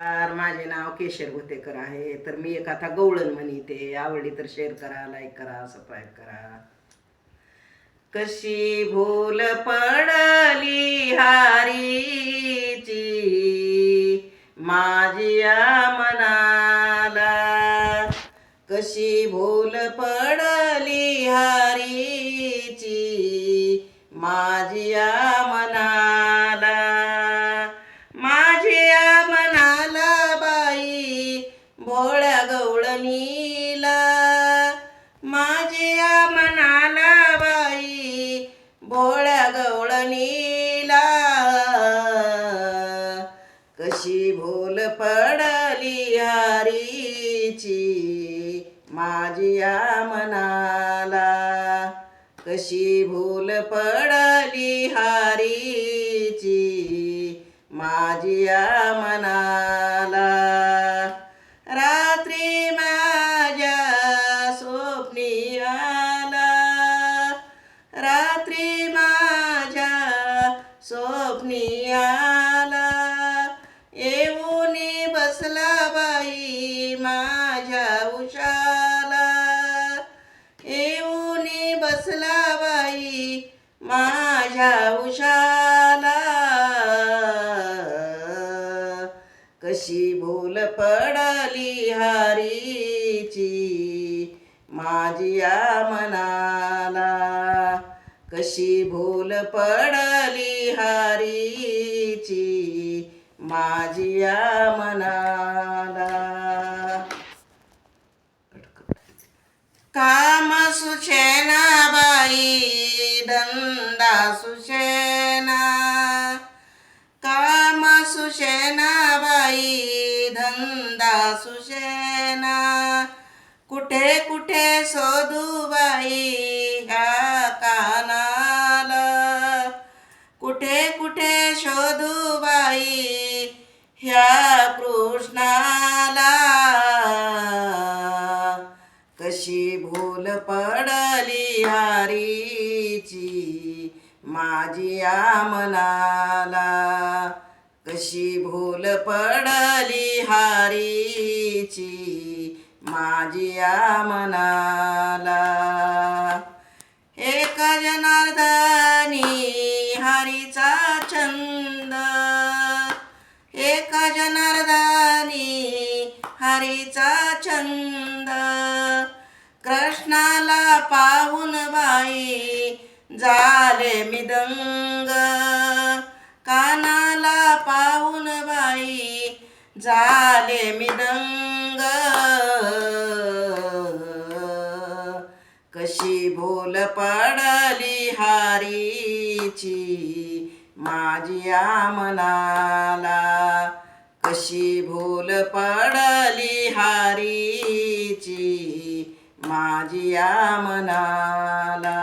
तर माझे नाव केशर गोतेकर आहे. तर मी एक आता गवळण म्हणते. आवडली तर शेअर करा लाईक करा सबस्क्राईब करा. कशी भूल पडली हारीची माझ्या मनाला. कशी भूल पडली हारीची माझ्या मना भोळ्या गवळणीला माझ्या मनाला बाई भोळ्या गवळणीला कशी भूल पडली हारीची माझ्या मनाला. कशी भूल पडली हारीची माझ्या मनाला. स्वप्नी आला येऊन बसला बाई माझ्या उशाला. येऊन बसला बाई माझ्या उशाला. कशी भूल पडली हारीची माझ्या मना कशी भूल पडली हारीची माझ्या मनाला. काम सुशेना बाई धंदा सुशेना. काम सुशेना बाई धंदा सुशेना. कुठे कुठे शोधू बाई ह्या काना हारीची माझी मनाला कशी भूल पडली हारीची माझी मनाला एक जनार्दनी हरीचा छंद. एक जनार्दनी हरीचा छंद. कृष्णाला पाहून बाई झाले मिदंग. कानाला पाहून बाई झाले मिदंग. कशी भूल पडली हारीची माझी मनाला कशी भूल पडली माझी माझ्या मनाला.